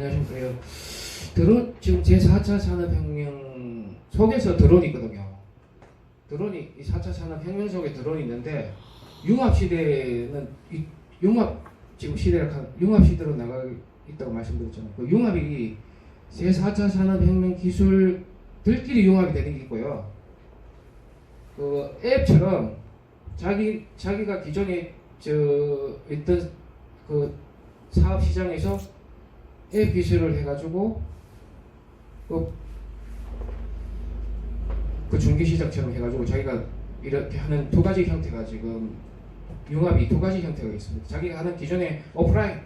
안녕하십니까. 요 드론 지금 제 4차 산업혁명 속에서 드론이 있거든요. 드론이 이 4차 산업혁명 속에 드론이 있는데 융합 시대는 이 융합 지금 시대를 가- 융합 시대로 나가 있다고 말씀드렸잖아요. 그 융합이 제 4차 산업혁명 기술들끼리 융합이 되는 게 있고요. 그 앱처럼 자기 자기가 기존에 저 있던 그 사업 시장에서 앱 기술을 해가지고 그, 그 중개 시장처럼 해가지고 자기가 이렇게 하는 두 가지 형태가 지금 융합이 두 가지 형태가 있습니다. 자기가 하는 기존의 오프라인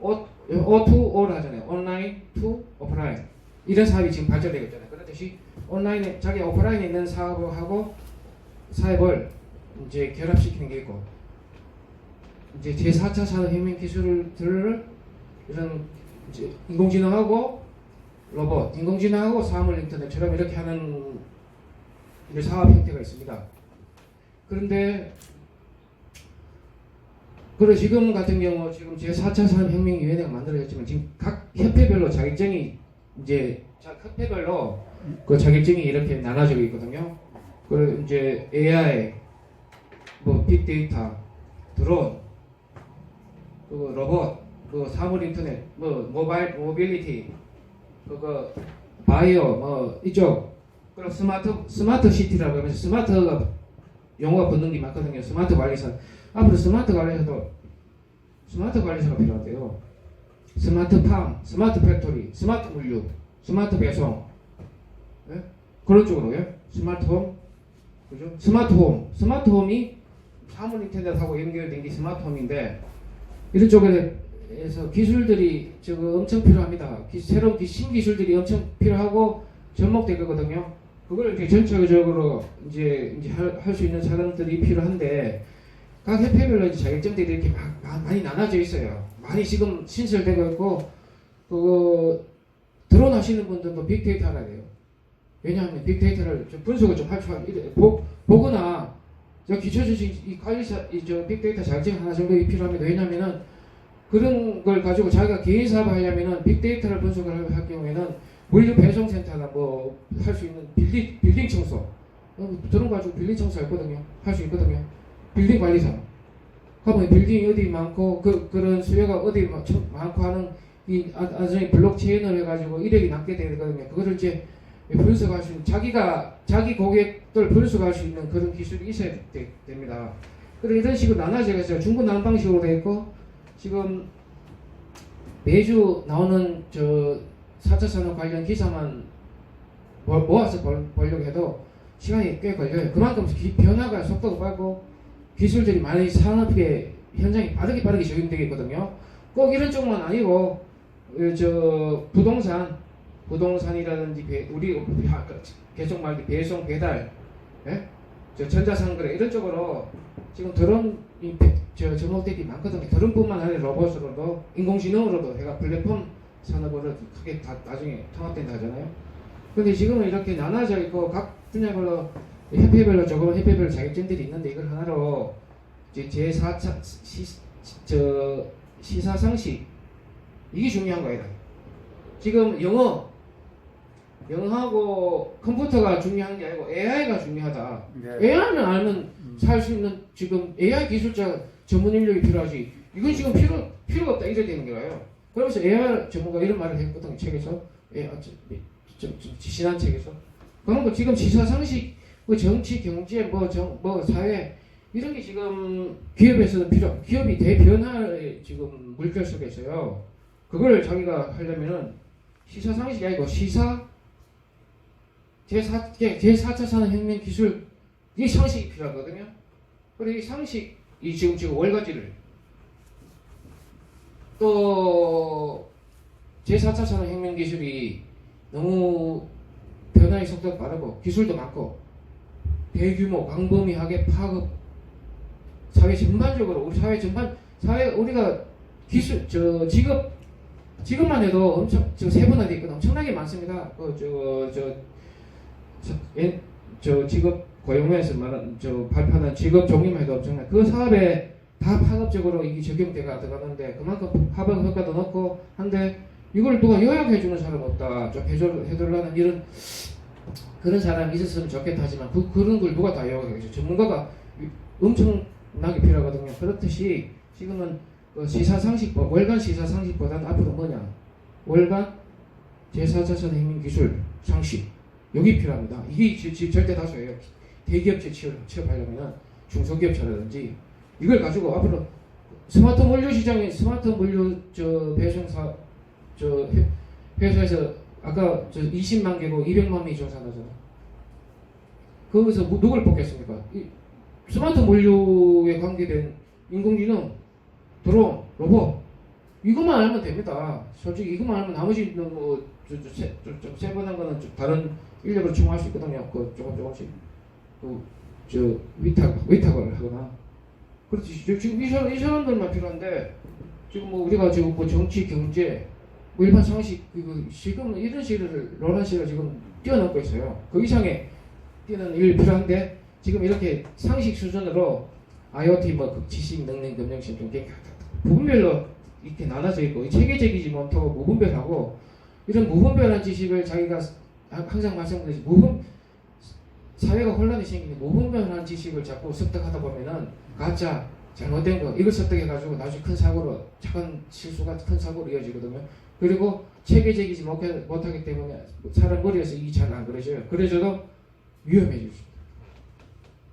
O, O to 하잖아요. 온라인 to 오프라인 이런 사업이 지금 발전되고 있잖아요. 그렇듯이 온라인에 자기 오프라인에 있는 사업을 하고 사업을 이제 결합시키는 게 있고 이제 제4차 산업혁명 기술들을 이런 이제 인공지능하고 로봇, 인공지능하고 사물 인터넷처럼 이렇게 하는 이제 사업 형태가 있습니다. 그런데 그리고 지금 같은 경우 지금 제 4차 산업혁명위원회가 만들어졌지만 지금 각 협회별로 자격증이 이제 자- 협회별로 그 자격증이 이렇게 나눠져 있거든요. 그리고 이제 AI, 뭐 빅데이터, 드론, 그 로봇, 그 사물 인터넷, 뭐 모바일 모빌리티, 그거 바이오, 뭐 이쪽 그리고 스마트 스마트 시티라고 하면서 스마트가 용어가 붙는 게 많거든요. 스마트 관리사 앞으로 스마트 관리사도 스마트 관리사가 필요하대요. 스마트 팜, 스마트 팩토리, 스마트 물류, 스마트 배송, 예? 그런 쪽으로요. 스마트 홈, 그죠? 스마트 홈, 스마트 홈이 사물 인터넷하고 연결된 게 스마트 홈인데 이런 쪽에 서 기술들이 저거 엄청 필요합니다. 기- 새로운 기- 신기술들이 엄청 필요하고 접목될 거거든요. 그걸 이제 전체적으로 이제 이제 할 수 있는 사람들이 필요한데 각 협회별로 이제 자격증들이 이렇게 막, 막 많이 나눠져 있어요. 많이 지금 신설되고 있고 그 드론 하시는 분들도 빅데이터 알아야 돼요. 왜냐하면 빅데이터를 좀 분석을 좀 할 줄. 보, 보거나 저 기초주식 이 관리사 이 저 빅데이터 자격증 하나 정도 필요합니다. 왜냐하면은 그런 걸 가지고 자기가 개인 사업을 하려면은 빅데이터를 분석을 할- 할 경우에는 물류 배송센터나 뭐 할 수 있는 빌딩 빌딩 청소 어, 드론 가지고 빌딩 청소 했거든요. 할 수 있거든요. 빌딩 관리사. 그러면 빌딩이 어디 많고 그 그런 수요가 어디 많고 하는 이 아- 나중에 블록체인을 해가지고 이력이 남게 되거든요. 그거를 이제 분석할 수 있는 자기가 자기 고객들 분석할 수 있는 그런 기술이 있어야 되- 됩니다. 그리고 이런 식으로 나눠져 있어요. 중국 난방식으로 되어 있고 지금 매주 나오는 저 4차 산업 관련 기사만 모- 모아서 벌, 보려고 해도 시간이 꽤 걸려요. 그만큼 기- 변화가 속도가 빠르고 기술들이 많이 산업계 현장에 빠르게 빠르게 적용되고 있거든요. 꼭 이런 쪽만 아니고 어, 저 부동산 부동산이라든지 배- 우리 아까 계속 말한 배송 배달 예? 저 전자상거래 이런 쪽으로 지금 드론 이 배- 저 접목되기 많거든요. 드론뿐만 아니라 로봇으로도 인공지능으로도 해가 플랫폼 산업으로 크게 다 나중에 통합된다 하잖아요. 근데 지금은 이렇게 나눠져 있고 각 분야별로 협회별로 조금 협회별 자격증들이 있는데 이걸 하나로 이제 제4차 시, 저 시사상식 이게 중요한 거예요. 지금 영어 영어하고 컴퓨터가 중요한 게 아니고 AI가 중요하다. 네. AI는 알면 살 수 있는 지금 AI 기술자 전문 인력이 필요하지. 이건 지금 필요 필요가 없다 이래 되는 거예요. 그러면서 AI 전문가 이런 말을 했거든요 책에서 예, 아, 저, 좀, 좀 지난 책에서. 그런 거 지금 지사상식, 뭐 정치, 경제, 뭐 정, 뭐 사회 이런 게 지금 기업에서는 필요. 기업이 대변화의 지금 물결 속에 있어요. 그걸 자기가 하려면은 시사상식이 아니고 시사 제4 제4차 산업혁명 기술 이 상식이 필요하거든요. 그리고 이 상식 이 지금 지금 월가지를 또 제4차 산업혁명 기술이 너무 변화의 속도가 빠르고 기술도 많고 대규모 광범위하게 파급 사회 전반적으로 우리 사회 전반 사회 우리가 기술 저 직업 직업만 해도 엄청 지금 세분화돼 있거든 엄청나게 많습니다. 그저저 저, 예, 저 직업 고용에서 말한 저 발표하는 직업 해도 엄청나. 그 사업에 다 파급적으로 이게 적용돼가 들어가는데 그만큼 파급 효과도 높고 한데 이걸 누가 요약해 주는 사람 없다. 좀 해줘 해달라는 이런 그런 사람이 있었으면 좋겠다 하지만 그 그런 걸 누가 다 요약하겠죠. 전문가가 엄청나게 필요하거든요. 그렇듯이 지금은 그 시사상식법 월간 시사상식보다는 앞으로 뭐냐 월간 제4자산 행위 기술 상식 여기 필요합니다. 이게 절대 다수예요. 대기업체 취업, 취업하려면 중소기업체라든지 이걸 가지고 앞으로 스마트 물류 시장에 스마트 물류 저 배송사 저 회- 회사에서 아까 저 20만 개고 200만 명이 조사하잖아. 거기서 뭐 누굴 뽑겠습니까? 이 스마트 물류에 관계된 인공지능, 드론, 로봇 이것만 알면 됩니다. 솔직히 이것만 알면 나머지는 뭐저저좀 세분한 거는 좀 다른 인력으로 충원할 수 있거든요. 그 조금 조금씩 그 저 위탁 위탁을 하거나 그렇지 지- 지금 이 사람 이 사람들만 필요한데 지금 뭐 우리가 지금 뭐 정치 경제 뭐 일반 상식 이거 지금 이런 식을 롤한 식을 지금 뛰어넘고 있어요. 그 이상의 뛰는 일 필요한데 지금 이렇게 상식 수준으로 IoT 뭐그 지식 능력 좀 이렇게 부분별로 이렇게 나눠져 있고 이 체계적이지 못하고 무분별하고 이런 무분별한 지식을 자기가 하- 항상 말씀드리듯이 무분 사회가 혼란이 생기는 무분별한 지식을 자꾸 습득하다 보면은 가짜 잘못된 거 이걸 습득해 가지고 나중에 큰 사고로 작은 실수가 큰 사고로 이어지거든요. 그리고 체계적이지 못하- 못하기 때문에 사람 머리에서 이게 잘안 그려져요. 그려져도 위험해질 수 있어요.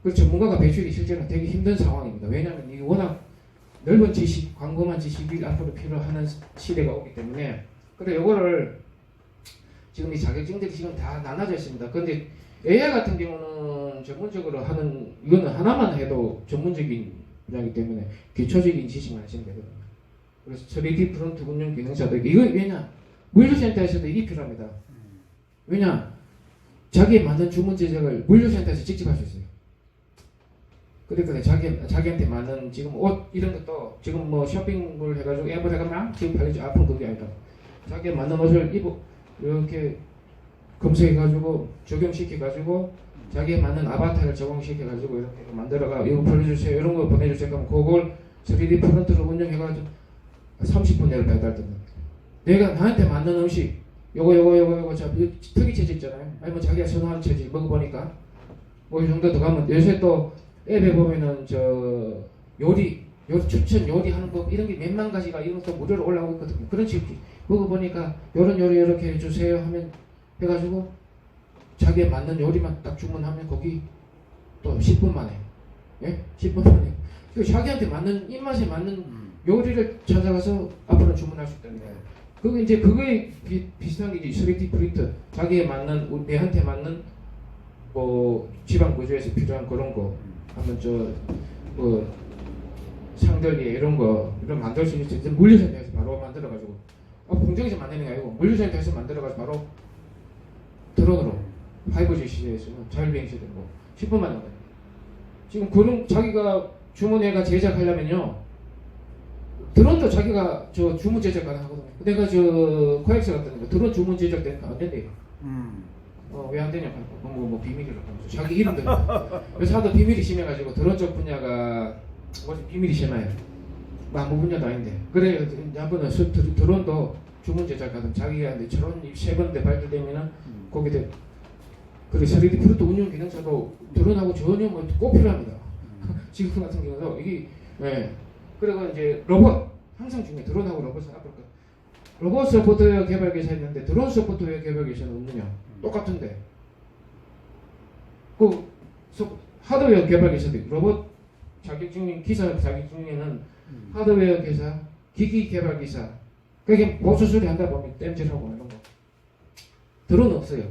그 전문가가 배출이 실제로 되게 힘든 상황입니다. 왜냐하면 이게 워낙 넓은 지식, 광범한 지식이 앞으로 필요한 시대가 오기 때문에 그래 요거를 지금 이 자격증들이 지금 다 나눠져 있습니다. 그런데 AI 같은 경우는 전문적으로 하는 이거는 하나만 해도 전문적인 분야이기 때문에 기초적인 지식만 하시면 되거든요. 그래서 3D 프론트 운영 기능자도 이거 왜냐 물류센터에서도 이게 필요합니다. 왜냐 자기에 맞는 주문 제작을 물류센터에서 직접 할 수 있어요. 그러니까 자기 자기한테 맞는 지금 옷 이런 것도 지금 뭐 쇼핑몰 해가지고 앱을 해가면 지금 팔리죠. 앞으로 그게 아니다. 자기에 맞는 옷을 입어 이렇게 검색해가지고 적용시켜가지고 자기에 맞는 아바타를 적용시켜가지고 이렇게 만들어가 이거 보내주세요 이런 거 보내주세요 그럼 그걸 3D 프린터로 운영해가지고 30분 내로 배달됩니다. 내가 나한테 맞는 음식 요거 요거 요거 요거 자 특이 체질 있잖아요. 아니면 자기가 선호하는 체질 먹어보니까 뭐 이 정도 더 가면 요새 또 앱에 보면은 저 요리 요리 추천 요리하는 법 이런 게 몇만 가지가 이런 것도 무료로 올라오고 있거든요. 그런 식 먹어보니까 요런 요리 이렇게 해주세요 하면 해가지고 자기에 맞는 요리만 딱 주문하면 거기 또 10분 만에 예? 10분 만에. 그 자기한테 맞는 입맛에 맞는 요리를 찾아가서 앞으로 주문할 수 있다는 거예요. 그게 이제 그거에 비, 비슷한 게 이제 3D 프린터 자기에 맞는 내한테 맞는 뭐 지방 구조에서 필요한 그런 거 하면 저뭐 상들리 이런 거 이런 만들 수 있을 때 물류센터에서 바로 만들어 가지고. 아 공장에서 만드는 게 아니고 물류센터에서 만들어 가지고 바로 드론으로 5G 시대에서는 자율비행 시대 뭐 10분 만에 만듭니다. 지금 그런 자기가 주문해가 제작하려면요 드론도 자기가 저 주문 제작 가능하거든요. 내가 저 코엑스 같은 거 드론 주문 제작 되니까 안 된대요. 음. 어, 왜 안 되냐? 뭐, 뭐, 뭐 비밀이라고 하면서 자기 이름도 요새 하도 비밀이 심해가지고 드론 쪽 분야가 뭐 비밀이 심해요. 뭐 아무 분야도 아닌데 그래 한 번은 수- 드- 드론도 주문 제작하든 자기가 저런 세 번째 발표되면은 거기에 그리고 3D 프로트 운영 기능사도 드론하고 전혀 뭐꼭 필요합니다. 지금 같은 경우도 이게 예. 그리고 이제 로봇 항상 중요해. 드론하고 로봇은 앞으로 거. 로봇 소프트웨어 개발 기사 있는데 드론 소프트웨어 개발 기사는 없느냐? 똑같은데. 그 소- 하드웨어 개발 있고, 로봇 자격증 기사 자격증에는 하드웨어 기사, 기기 개발 기사. 그게 보수 수리 한다 보면 땜질하고 드론 없어요.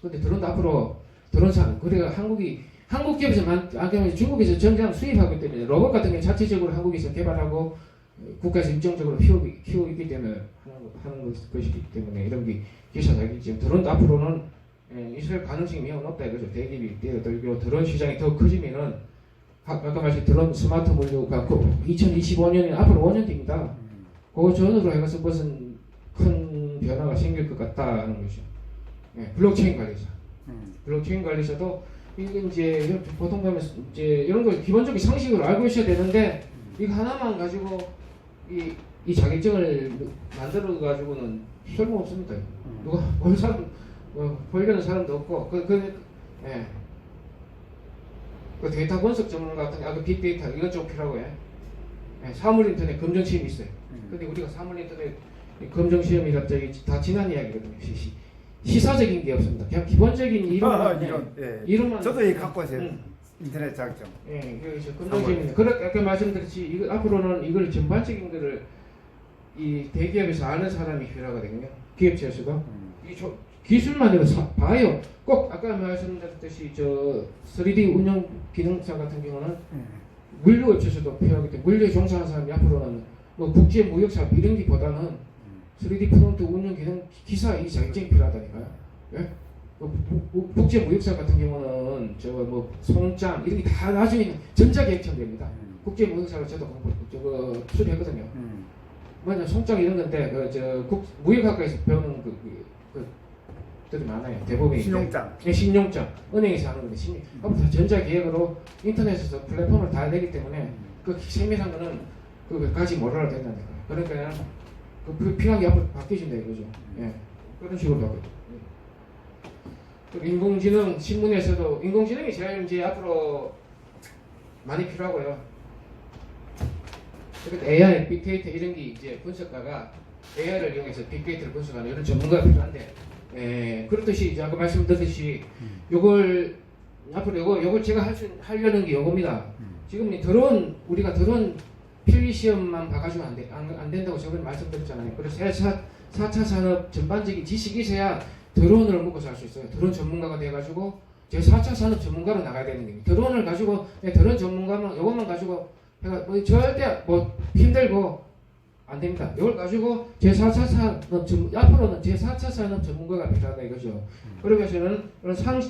근데 드론도 앞으로 드론사 그래가 한국이 한국 기업에서 만 아까 중국에서 전장 수입하기 때문에 로봇 같은 게 자체적으로 한국에서 개발하고 국가에서 일정적으로 키우기, 키우고 있기 때문에 하는, 것- 하는 것- 것이기 때문에 이런 게 기사 자격증 드론도 앞으로는 예, 있을 가능성이 매우 높다 이거죠. 대기업이 뛰어들고 드론 시장이 더 커지면은 아- 아까 말씀 드론 스마트 물류가 2025년에 앞으로 5년 뒤입니다. 그 전으로 해가서 무슨 큰 변화가 생길 것 같다는 거죠. 예, 블록체인 관리사. 음. 블록체인 관리사도 이게 이제 보통 보면 이제 이런 걸 기본적인 상식으로 알고 있어야 되는데 이거 하나만 가지고 이, 이 자격증을 만들어 가지고는 쓸모 없습니다. 음. 누가 볼 사람 어, 보려는 사람도 없고 그, 그 예. 그 데이터 분석 전문가 같은 아 그 빅데이터 이건 좀 필요하고요. 예, 사물 인터넷 검정 시험이 있어요. 음. 근데 우리가 사물 인터넷 이 검정 시험이 갑자기 다 지난 이야기거든요. 시, 시, 시사적인 게 없습니다. 그냥 기본적인 아, 이론만 이런 예. 이론만 저도 이 갖고 있어요. 음. 인터넷 자격증. 예, 그 검정 시험입니다. 그렇게 아까 말씀드렸지 이거 앞으로는 이걸 전반적인 거를 이 대기업에서 아는 사람이 필요하거든요. 기업체에서도 음. 이 조, 기술만으로 사, 봐요. 꼭 아까 말씀드렸듯이 저 3D 운영 기능사 같은 경우는 음. 물류 업체에서도 필요하기 때문에 물류에 종사하는 사람이 앞으로는 뭐 국제 무역사 이런 게보다는 음. 3D 프론트 운영 기능 기사 이 자격증이 필요하다니까요. 예? 뭐 부- 부- 국제 무역사 같은 경우는 저뭐 송장 이런 게 다 나중에 전자 계획처럼 됩니다. 음. 국제 무역사를 저도 공부 저거 수료했거든요. 음. 뭐냐 송장 이런 건데 그저국 무역학과에서 배우는 그, 그, 그 들이 많아요. 대부분이 이제. 신용장. 예, 신용장 은행에서 하는 건데 신용 앞으로 다 전자 계획으로 인터넷에서 플랫폼을 다 내기 때문에 그 세밀한 거는 그까지 몰라도 거예요. 그러니까 그 피- 필요한 게 앞으로 바뀌어진다 이거죠. 예. 그런 식으로 바뀌어. 그리고 인공지능 신문에서도 인공지능이 제일 이제 앞으로 많이 필요하고요. 그러니까 AI, 빅데이터 이런 게 이제 분석가가 AI를 이용해서 빅데이터를 분석하는 이런 전문가가 필요한데, 예, 그렇듯이 이제 아까 말씀드렸듯이 요걸 앞으로 요거 요걸 제가 할 수 하려는 게 요겁니다. 음. 지금 이 드론 우리가 드론 필기 시험만 봐가지고 안, 돼, 안, 안 된다고 저번에 말씀드렸잖아요. 그래서 4차, 4차 산업 전반적인 지식이 있어야 드론을 먹고 살 수 있어요. 드론 전문가가 돼가지고 제 4차 산업 전문가로 나가야 되는 겁니다. 드론을 가지고 드론 전문가만 이것만 가지고 제가 뭐 절대 뭐 힘들고 안 됩니다. 이걸 가지고 제 4차 산업 전 앞으로는 제 4차 산업 전문가가 필요하다 이거죠. 그러면서는 상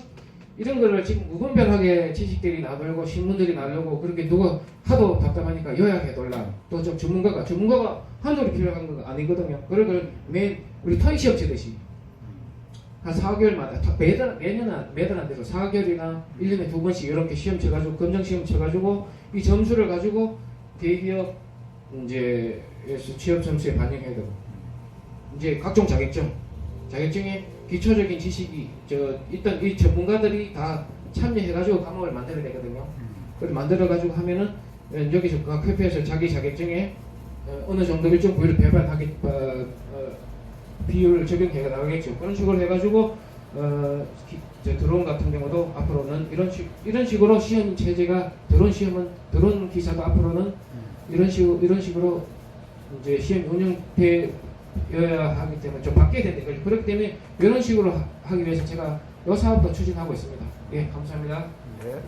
이런 거를 지금 무분별하게 지식들이 나돌고 신문들이 나오고 그런 게 누가 하도 답답하니까 요약해 돌라. 또 좀 전문가가 전문가가 한도리 필요한 건 아니거든요. 그런 걸 매 우리 토익 시험 치듯이. 한 4개월마다 다- 매달 매년 안 매달 안 돼도 4개월이나 1년에 두 번씩 이렇게 시험 쳐가지고 검정 시험 쳐가지고 이 점수를 가지고 대기업 이제 취업 점수에 반영해야 되고. 이제 각종 자격증. 자격증에 기초적인 지식이 저 일단 이 전문가들이 다 참여해가지고 과목을 만들어야 되거든요. 그걸 만들어가지고 하면은 어, 여기서 각 협회에서 자기 자격증에 어, 어느 정도 일정 부위를 배반하게 어, 어, 비율을 적용해 나가겠죠. 그런 식으로 해가지고 어, 기, 드론 같은 경우도 앞으로는 이런 식 이런 식으로 시험 체제가 드론 시험은 드론 기사도 앞으로는 이런 식으로 이런 식으로 이제 시험 운영되 어야 하기 때문에 좀 바뀌어야 된다. 이거죠. 그렇기 때문에 이런 식으로 하- 하기 위해서 제가 이 사업도 추진하고 있습니다. 예, 감사합니다. 네.